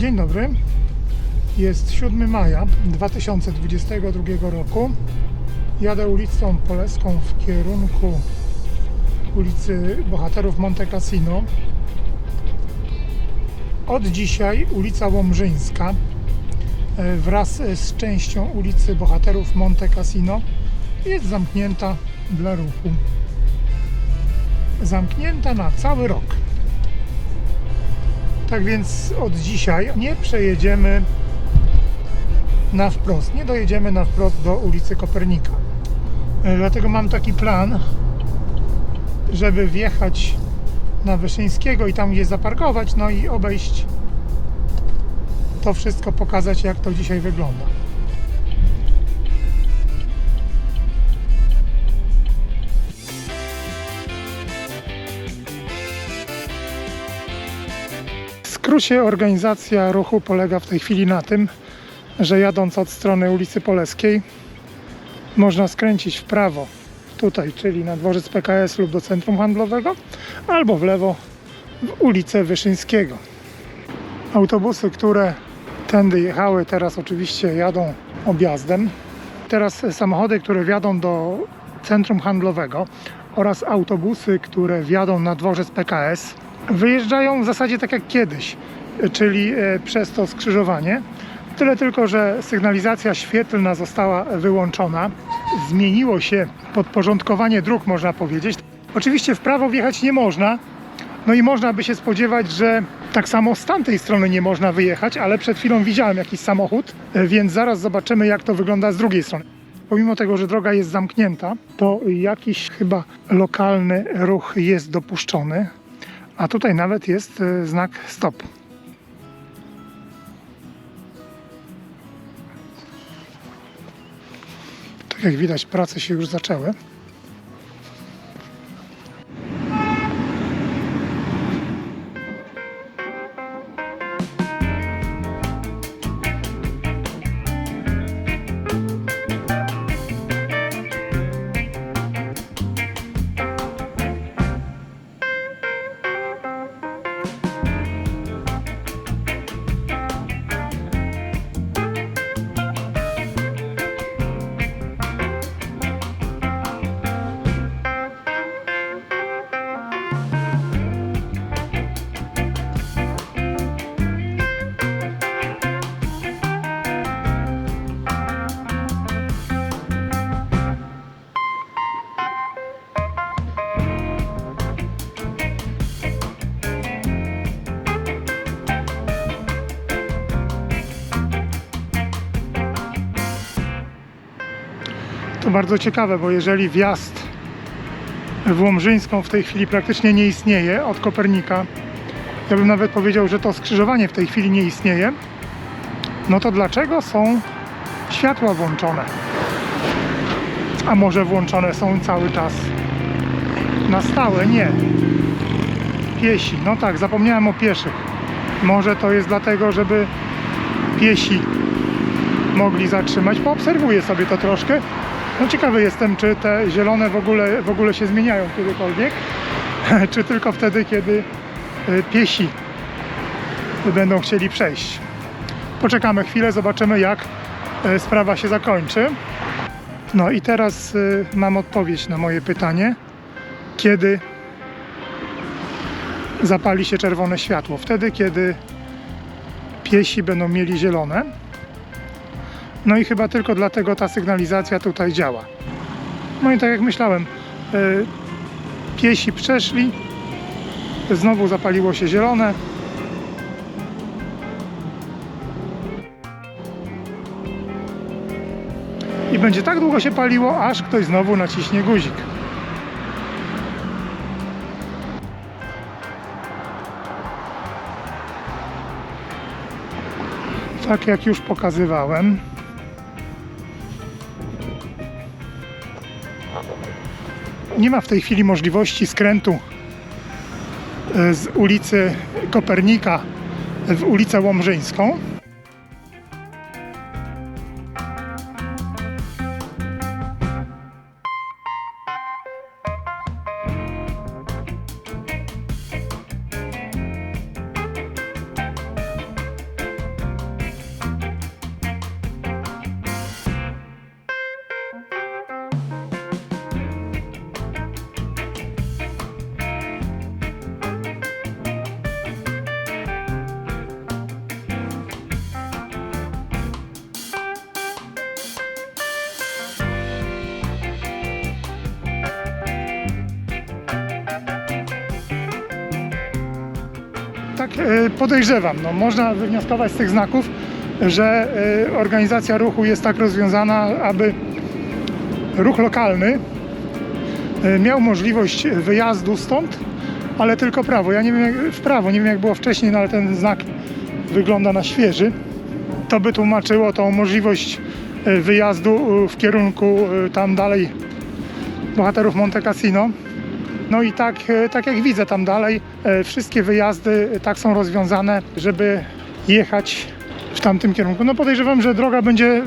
Dzień dobry. Jest 7 maja 2022 roku. Jadę ulicą Poleską w kierunku ulicy Bohaterów Monte Cassino. Od dzisiaj ulica Łomżyńska e, wraz z częścią ulicy Bohaterów Monte Cassino jest zamknięta dla ruchu. Zamknięta na cały rok. Tak więc od dzisiaj nie przejedziemy na wprost, nie dojedziemy na wprost do ulicy Kopernika. E, Dlatego mam taki plan, żeby wjechać na Wyszyńskiego i tam gdzieś zaparkować, no i obejść to wszystko, pokazać jak to dzisiaj wygląda. Skrócie organizacja ruchu polega w tej chwili na tym, że jadąc od strony ulicy Poleskiej można skręcić w prawo tutaj, czyli na dworzec PKS lub do centrum handlowego, albo w lewo w ulicę Wyszyńskiego. Autobusy, które tędy jechały, teraz oczywiście jadą objazdem. Teraz samochody, które wjadą do centrum handlowego oraz autobusy, które wjadą na dworzec PKS, wyjeżdżają w zasadzie tak jak kiedyś, czyli e, przez to skrzyżowanie. Tyle tylko, że sygnalizacja świetlna została wyłączona. Zmieniło się podporządkowanie dróg, można powiedzieć. Oczywiście w prawo wjechać nie można, no i można by się spodziewać, że tak samo z tamtej strony nie można wyjechać, ale przed chwilą widziałem jakiś samochód, e, więc zaraz zobaczymy, jak to wygląda z drugiej strony. Pomimo tego, że droga jest zamknięta, to jakiś chyba lokalny ruch jest dopuszczony, a tutaj nawet jest e, znak stop. Tak jak widać, prace się już zaczęły. Bardzo ciekawe, bo jeżeli wjazd w Łomżyńską w tej chwili praktycznie nie istnieje od Kopernika, ja bym nawet powiedział, że to skrzyżowanie w tej chwili nie istnieje, no to dlaczego są światła włączone? A może włączone są cały czas na stałe? Nie. Piesi, no tak, zapomniałem o pieszych. Może to jest dlatego, żeby piesi mogli zatrzymać. Poobserwuję sobie to troszkę. No ciekawy jestem, czy te zielone w ogóle, w ogóle się zmieniają kiedykolwiek, czy tylko wtedy, kiedy y, piesi będą chcieli przejść. Poczekamy chwilę, zobaczymy jak y, sprawa się zakończy. No i teraz y, mam odpowiedź na moje pytanie. Kiedy zapali się czerwone światło? Wtedy, kiedy piesi będą mieli zielone. No i chyba tylko dlatego ta sygnalizacja tutaj działa. No i tak jak myślałem, y, piesi przeszli, znowu zapaliło się zielone. I będzie tak długo się paliło, aż ktoś znowu naciśnie guzik. Tak jak już pokazywałem, nie ma w tej chwili możliwości skrętu e, z ulicy Kopernika w ulicę Łomżyńską. Tak e, podejrzewam, no, można wywnioskować z tych znaków, że e, organizacja ruchu jest tak rozwiązana, aby ruch lokalny e, miał możliwość wyjazdu stąd, ale tylko prawo. Ja nie wiem jak, w prawo, nie wiem jak było wcześniej, no, ale ten znak wygląda na świeży. To by tłumaczyło tą możliwość wyjazdu w kierunku tam dalej bohaterów Monte Cassino. No i tak, e, tak jak widzę tam dalej, e, wszystkie wyjazdy e, tak są rozwiązane, żeby jechać w tamtym kierunku. No podejrzewam, że droga będzie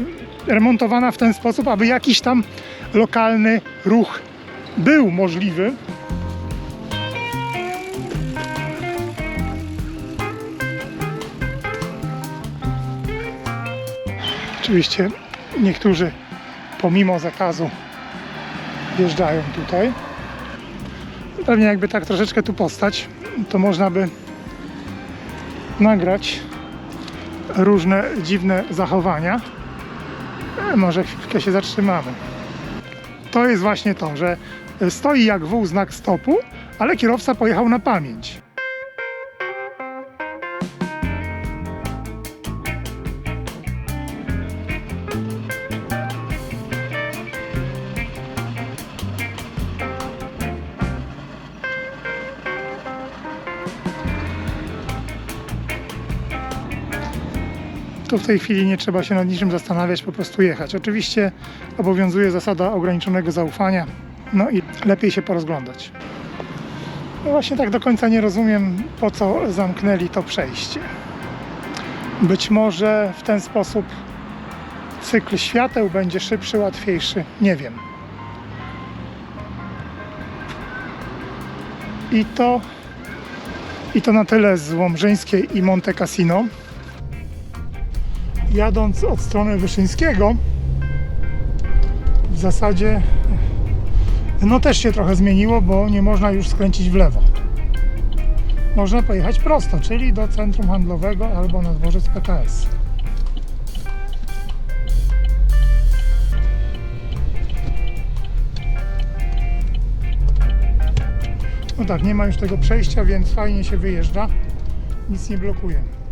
remontowana w ten sposób, aby jakiś tam lokalny ruch był możliwy. Oczywiście niektórzy pomimo zakazu wjeżdżają tutaj. Pewnie jakby tak troszeczkę tu postać, to można by nagrać różne dziwne zachowania. E, Może chwilkę się zatrzymamy. To jest właśnie to, że stoi jak wół znak stopu, ale kierowca pojechał na pamięć. Tu w tej chwili nie trzeba się nad niczym zastanawiać, po prostu jechać. Oczywiście obowiązuje zasada ograniczonego zaufania, no i lepiej się porozglądać. No właśnie tak do końca nie rozumiem, po co zamknęli to przejście. Być może w ten sposób cykl świateł będzie szybszy, łatwiejszy, nie wiem. I to, i to na tyle z Łomżyńskiej i Monte Cassino jadąc od strony Wyszyńskiego w zasadzie no też się trochę zmieniło, bo nie można już skręcić w lewo. Można pojechać prosto, czyli do centrum handlowego albo na dworzec PKS. No tak, nie ma już tego przejścia, więc fajnie się wyjeżdża. Nic nie blokuje.